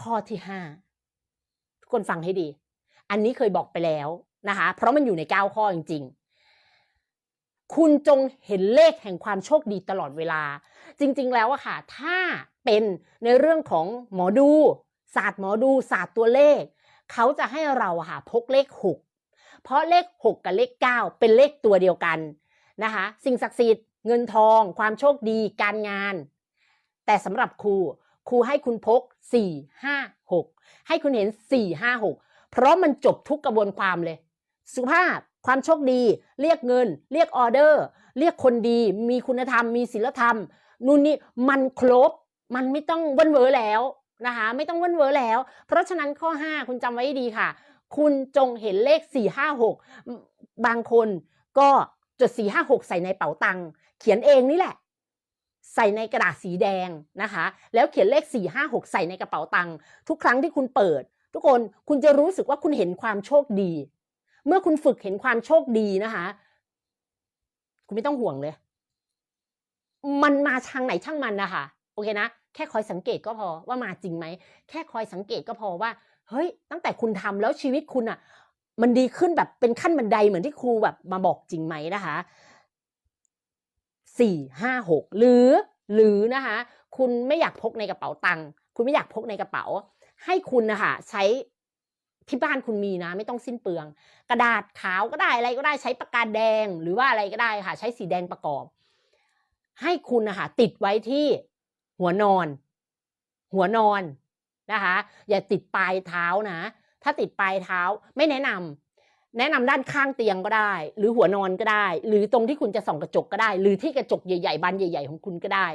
ข้อที่ห้าทุกคนฟังให้ดี อันนี้เคยบอกไปแล้วนะคะ เพราะมันอยู่ในเก้าข้อจริง ๆ คุณจงเห็นเลขแห่งความโชคดีตลอดเวลา จริง ๆ แล้วอะค่ะ ถ้าเป็นในเรื่องของหมอดูศาสตร์หมอดูศาสตร์ตัวเลข เขาจะให้เราอะค่ะพกเลข6เพราะเลข6กับเลข9เป็นเลขตัวเดียวกันนะคะ สิ่งศักดิ์สิทธิ์เงินทอง ความโชคดีการงาน แต่สำหรับครู ครูให้คุณพก 4 5 6 ให้คุณเห็น 4 5 6 เพราะมันจบทุกกระบวนความเลย สุภาพความโชคดี เรียกเงิน เรียกออเดอร์ เรียกคนดี มีคุณธรรม มีศีลธรรม นู่นนี่มันครบ มันไม่ต้องว้นเวอแล้วนะคะไม่ต้องว้นเวอแล้ว เพราะฉะนั้นข้อ 5 คุณจำไว้ดีค่ะ คุณจงเห็นเลข 4 5 6 บางคนก็จด 4 5 6 ใส่ในเป๋าตังค์เขียนเองนี่แหละ ใส่ในกระดาษสีแดงนะคะ แล้วเขียนเลข 4 5 6 ใส่ในกระเป๋าตังค์ทุกครั้งที่คุณเปิด ทุกคนคุณจะรู้สึกว่าคุณเห็นความโชคดี เมื่อคุณฝึกเห็นความโชคดีนะคะ คุณไม่ต้องห่วงเลย มันมาทางไหนช่างมันนะคะโอเคนะแค่คอยสังเกตก็พอว่ามาจริงไหมแค่คอยสังเกตก็พอว่า เฮ้ย ตั้งแต่คุณทำแล้วชีวิตคุณอะ่ะ มันดีขึ้นแบบเป็นขั้นบันไดเหมือนที่ครูแบบมาบอกจริงไหมนะคะ สี่ห้าหกหรือหรือนะคะคุณไม่อยากพกในกระเป๋าตังค์คุณไม่อยากพกในกระเป๋า ให้คุณนะคะใช้ที่บ้านคุณมีนะ ไม่ต้องสิ้นเปลือง กระดาษขาวก็ได้อะไรก็ได้ใช้ปากกาแดงหรือว่าอะไรก็ได้ค่ะ ใช้สีแดงประกอบ ให้คุณนะคะติดไว้ที่หัวนอน หัวนอนนะคะ อย่าติดปลายเท้านะ ถ้าติดปลายเท้าไม่แนะนำ แนะนำด้านข้างเตียงก็ได้ หรือหัวนอนก็ได้ หรือตรงที่คุณจะส่องกระจกก็ได้ หรือที่กระจกใหญ่ๆบานใหญ่ๆของคุณก็ได้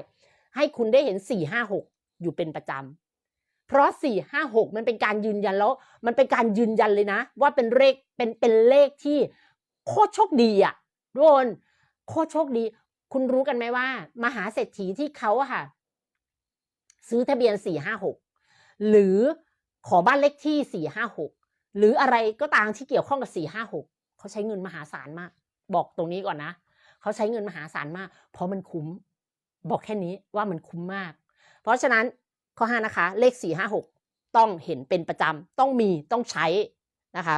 ให้คุณได้เห็นสี่ห้าหกอยู่เป็นประจำเพราะสี่ห้าหกมันเป็นการยืนยันแล้ว มันเป็นการยืนยันเลยนะ ว่าเป็นเลขเป็นเป็นเลขที่โคตรโชคดีอะทุกคนโคตรโชคดี คุณรู้กันไหมว่า มหาเศรษฐีที่เขาอะค่ะ ซื้อทะเบียนสี่ห้าหกหรือขอบ้านเลขที่สี่ห้าหก หรืออะไรก็ตามที่เกี่ยวข้องกับสี่ห้าหกเขาใช้เงินมหาศาลมาก บอกตรงนี้ก่อนนะเขาใช้เงินมหาศาลมาก เพราะมันคุ้ม บอกแค่นี้ว่ามันคุ้มมาก เพราะฉะนั้นข้อห้านะคะ เลขสี่ห้าหกต้องเห็นเป็นประจำต้องมีต้องใช้นะคะ